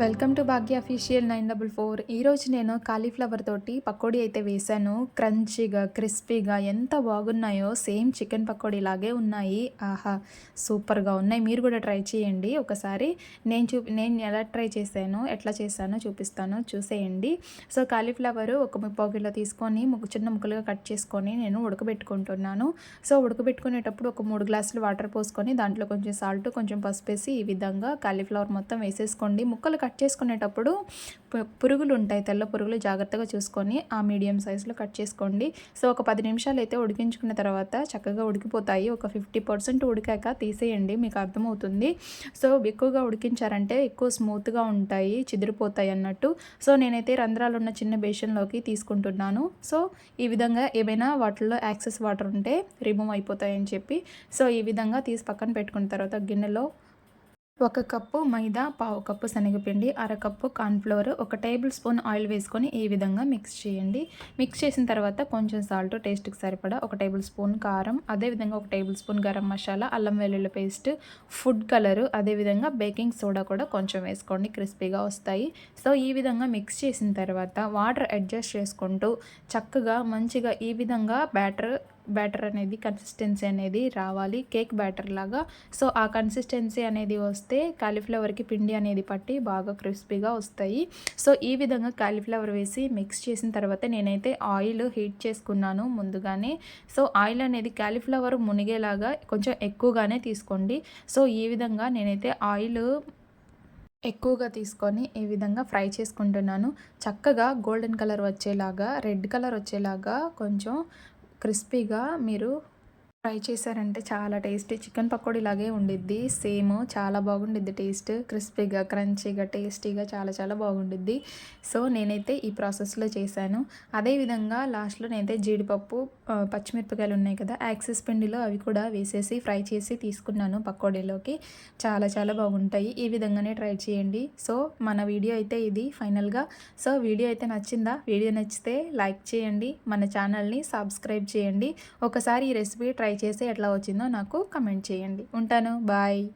Welcome to Bhagya official nine double four. ఈరోజు నేను cauliflower తోటి పకోడీ అయితే వేశాను. క్రంచీగా క్రిస్పీగా ఎంత బాగున్నాయో సేమ్ చికెన్ పకోడీ లాగే ఉన్నాయి. ఆహా సూపర్గా ఉన్నాయి. మీరు కూడా ట్రై చేయండి ఒకసారి. నేను చూ నేను ఎలా ట్రై చేశాను ఎట్లా చేశానో చూపిస్తాను. చూసేయండి. సో కాలీఫ్లవర్ ఒక ముప్పావు కిలో తీసుకొని చిన్న ముక్కలుగా కట్ చేసుకొని నేను ఉడకబెట్టుకుంటున్నాను. సో ఉడకబెట్టుకునేటప్పుడు ఒక మూడు గ్లాసులు వాటర్ పోసుకొని దాంట్లో కొంచెం సాల్ట్ కొంచెం పసుపు వేసి ఈ విధంగా కాలీఫ్లవర్ మొత్తం వేసేసుకోండి. ముక్కలు కట్ చేసుకునేటప్పుడు పు- పురుగులు ఉంటాయి తెల్ల పురుగులు జాగ్రత్తగా చూసుకొని ఆ మీడియం సైజులో కట్ చేసుకోండి. సో ఒక పది నిమిషాలు అయితే ఉడికించుకున్న తర్వాత చక్కగా ఉడికిపోతాయి. ఒక ఫిఫ్టీ పర్సెంట్ ఉడికాక తీసేయండి మీకు అర్థమవుతుంది. సో ఎక్కువగా ఉడికించారంటే ఎక్కువ స్మూత్గా ఉంటాయి చిదిరిపోతాయి అన్నట్టు. సో నేనైతే రంధ్రాలు ఉన్న చిన్న బేషన్లోకి తీసుకుంటున్నాను. సో ఈ విధంగా ఏమైనా వాటిల్లో యాక్సెస్ వాటర్ ఉంటే రిమూవ్ అయిపోతాయని చెప్పి. సో ఈ విధంగా తీసి పక్కన పెట్టుకున్న తర్వాత గిన్నెలో ఒక కప్పు మైదా పావు కప్పు శనగపిండి అరకప్పు కార్న్ఫ్లోర్ ఒక టేబుల్ స్పూన్ ఆయిల్ వేసుకొని ఈ విధంగా మిక్స్ చేయండి. మిక్స్ చేసిన తర్వాత కొంచెం సాల్ట్ టేస్ట్కి సరిపడా ఒక టేబుల్ స్పూన్ కారం అదేవిధంగా ఒక టేబుల్ స్పూన్ గరం మసాలా అల్లం వెల్లుల్లి పేస్ట్ ఫుడ్ కలరు అదేవిధంగా బేకింగ్ సోడా కూడా కొంచెం వేసుకోండి క్రిస్పీగా వస్తాయి. సో ఈ విధంగా మిక్స్ చేసిన తర్వాత వాటర్ అడ్జస్ట్ చేసుకుంటూ చక్కగా మంచిగా ఈ విధంగా బ్యాటర్ బ్యాటర్ అనేది కన్సిస్టెన్సీ అనేది రావాలి. కేక్ బ్యాటర్ లాగా. సో ఆ కన్సిస్టెన్సీ అనేది వస్తే కాలీఫ్లవర్కి పిండి అనేది పట్టి బాగా క్రిస్పీగా వస్తాయి. సో ఈ విధంగా కాలీఫ్లవర్ వేసి మిక్స్ చేసిన తర్వాత నేనైతే ఆయిల్ హీట్ చేసుకున్నాను ముందుగానే. సో ఆయిల్ అనేది కాలీఫ్లవర్ మునిగేలాగా కొంచెం ఎక్కువగానే తీసుకోండి. సో ఈ విధంగా నేనైతే ఆయిల్ ఎక్కువగా తీసుకొని ఈ విధంగా ఫ్రై చేసుకుంటున్నాను. చక్కగా గోల్డెన్ కలర్ వచ్చేలాగా రెడ్ కలర్ వచ్చేలాగా కొంచెం క్రిస్పీగా మీరు ఫ్రై చేశారంటే చాలా టేస్టీ. చికెన్ పకోడీ లాగే ఉండిద్ది. సేమ్ చాలా బాగుండిద్ది టేస్ట్. క్రిస్పీగా క్రంచీగా టేస్టీగా చాలా చాలా బాగుండిద్ది. సో నేనైతే ఈ ప్రాసెస్లో చేశాను. అదేవిధంగా లాస్ట్లో నేనైతే జీడిపప్పు పచ్చిమిరపకాయలు ఉన్నాయి కదా యాక్సిస్ పిండిలో అవి కూడా వేసేసి ఫ్రై చేసి తీసుకున్నాను పకోడీలోకి. చాలా చాలా బాగుంటాయి. ఈ విధంగానే ట్రై చేయండి. సో మన వీడియో అయితే ఇది ఫైనల్గా. సో వీడియో అయితే నచ్చిందా? వీడియో నచ్చితే లైక్ చేయండి. మన ఛానల్ని సబ్స్క్రైబ్ చేయండి. ఒకసారి ఈ రెసిపీ ట్రై చేసి ఎట్లా వచ్చిందో నాకు కమెంట్ చేయండి. ఉంటాను. బాయ్.